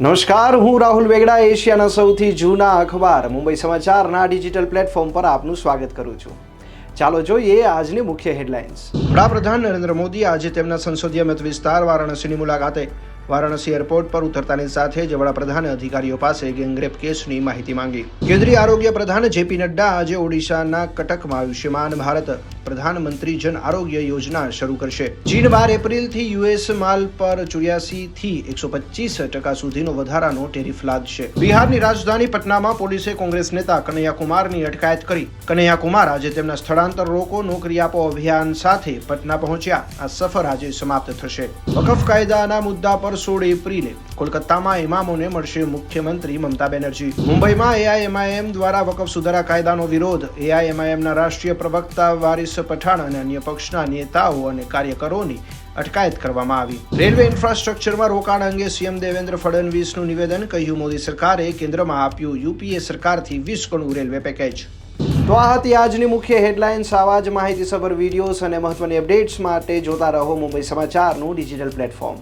નમસ્કાર, હું રાહુલ વેગડા, એશિયાના સૌથી જૂના અખબાર, મુંબઈ સમાચારના ડિજિટલ પ્લેટફોર્મ પર આપનું સ્વાગત કરું છું. ચાલો જોઈએ આજની મુખ્ય હેડલાઇન્સ. વડાપ્રધાન નરેન્દ્ર મોદી આજે તેમના સંસદીય મત વિસ્તાર વારાણસીની મુલાકાતે વારાણસી એરપોર્ટ પર ઉતરતાની સાથે જ વડાપ્રધાને અધિકારીઓ પાસે ગેંગરેપ કેસની માહિતી માંગી. કેન્દ્રીય આરોગ્ય પ્રધાન જેપી નડ્ડા આજે ઓડિશાના કટકમાં આયુષ્યમાન ભારત પ્રધાનમંત્રી જન આરોગ્ય યોજના શરૂ કરશે. ચીન બાર એપ્રિલથી યુએસ માલ પર ચોર્યાસી થી એકસો પચીસ ટકા સુધીનો વધારાનો ટેરિફ લાદશે. બિહારની રાજધાની પટનામાં પોલીસે કોંગ્રેસ નેતા કનૈયા કુમારની અટકાયત કરી. કનૈયા કુમાર આજે તેમના સ્થળાંતર રોકો નોકરી આપો અભિયાન સાથે પટના પહોંચ્યા. આ સફર આજે સમાપ્ત થશે. વકફ કાયદાના મુદ્દા પર સોળ એપ્રિલે કોલકાતામાં ઇમામોને મળશે મુખ્યમંત્રી મમતા બેનર્જી. મુંબઈમાં એઆઈએમઆઈએમ દ્વારા વકફ સુધારા કાયદાનો વિરોધ. એઆઈએમઆઈએમના રાષ્ટ્રીય પ્રવક્તા વારિસ પઠાણ અને અન્ય પક્ષના નેતાઓ અને કાર્યકરોની અટકાયત કરવામાં આવી. રેલવે ઇન્ફ્રાસ્ટ્રક્ચરમાં રોકાણ અંગે સીએમ દેવેન્દ્ર ફડણવીસનું નિવેદન કહ્યું મોદી સરકારે કેન્દ્રમાં આપ્યું યુપીએ સરકારથી વીસ ગણું રેલવે પેકેજ. તો આ હતી આજની મુખ્ય હેડલાઇન્સ. આવા જ માહિતીસભર વિડીયોઝ અને મહત્વની અપડેટ્સ માટે જોતા રહો મુંબઈ સમાચારનું ડિજિટલ પ્લેટફોર્મ.